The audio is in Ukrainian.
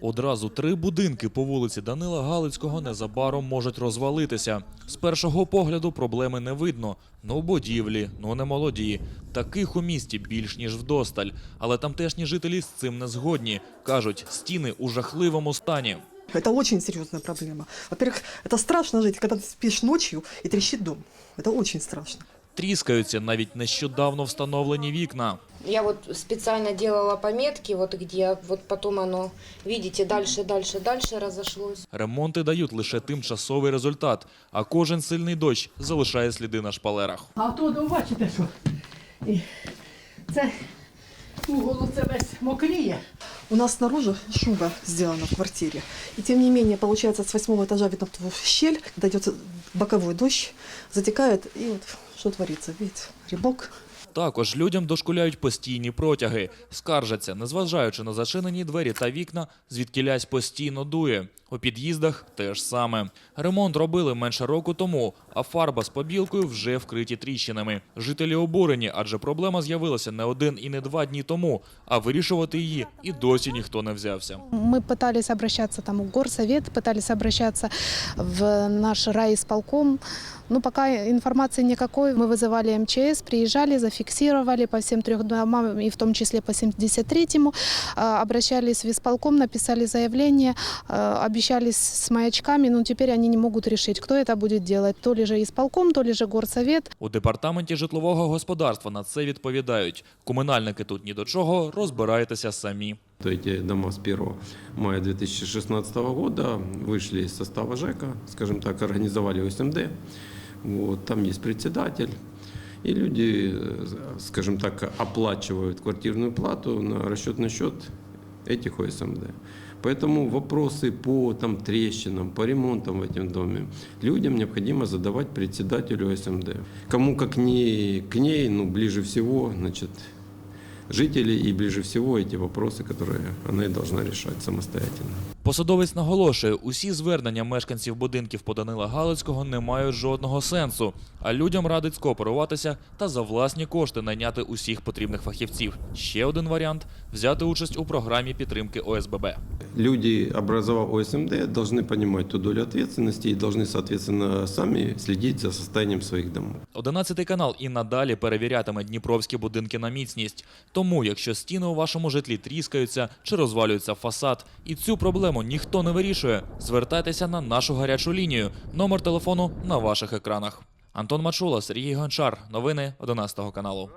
Одразу три будинки по вулиці Данила Галицького незабаром можуть розвалитися. З першого погляду проблеми не видно. Ну будівлі, ну не молоді. Таких у місті більш ніж вдосталь. Але тамтешні жителі з цим не згодні. Кажуть, стіни у жахливому стані. Это очень серьезная проблема. Во-первых, это страшно жить, когда ты спишь ночью и трещит дом. Это очень страшно. Тріскаються навіть нещодавно встановлені вікна. Я вот специально делала пометки, вот где, вот потом оно, видите, дальше, дальше, дальше разошлось. Ремонти дають лише тимчасовий результат, а кожен сильний дощ залишає сліди на шпалерах. А то ну, бачите, що це угол це весь мокріє. У нас снаружи шуба сделана в квартире. И тем не менее, получается, с восьмого этажа видно в щель, когда идет боковой дождь, затекает, и вот что творится, видите, ребок. Також людям дошкуляють постійні протяги, скаржаться, незважаючи на зачинені двері та вікна, звідкілясь постійно дує. У під'їздах теж саме. Ремонт робили менше року тому, а фарба з побілкою вже вкриті тріщинами. Жителі обурені, адже проблема з'явилася не один і не два дні тому, а вирішувати її і досі ніхто не взявся. Мы пытались обращаться там в горсовет, пытались обращаться в наш райисполком. Но пока информации никакой. Мы вызывали МЧС, приезжали, зафиксировали по всем трех домам, и в том числе по 73-му. А, Обращались в исполком, написали заявление, а, обещались с маячками, но теперь они не могут решить, кто это будет делать. То ли же исполком, то ли же горсовет. У департаменті житлового господарства на це відповідають. Комунальники тут ні до чого, розбирайтеся самі. То Эти дома с 1 мая 2016 года вышли из состава ЖЭКа, скажем так, организовали ОСМД. Вот, там есть председатель. И люди, э, скажем так, оплачивают квартирную плату на расчетный счет этих ОСМД. Поэтому вопросы по там, трещинам, по ремонтам в этом доме людям необходимо задавать председателю ОСМД. Кому как не к ней, ну, ближе всего, значит, жителей и ближе всего эти вопросы, которые она и должна решать самостоятельно. Посадовець наголошує, усі звернення мешканців будинків по Данила Галицького не мають жодного сенсу, а людям радить скооперуватися та за власні кошти найняти усіх потрібних фахівців. Ще один варіант взяти участь у програмі підтримки ОСББ. Люди, образовав ОСМД, должны понимать ту долю ответственности и должны, соответственно, сами следить за состоянием своих домов. 11 канал і надалі перевірятиме дніпровські будинки на міцність. Тому, якщо стіни у вашому житлі тріскаються чи розвалюється фасад, і цю проблему ніхто не вирішує, звертайтеся на нашу гарячу лінію. Номер телефону на ваших екранах. Антон Мачула, Сергій Гончар. Новини 11 каналу.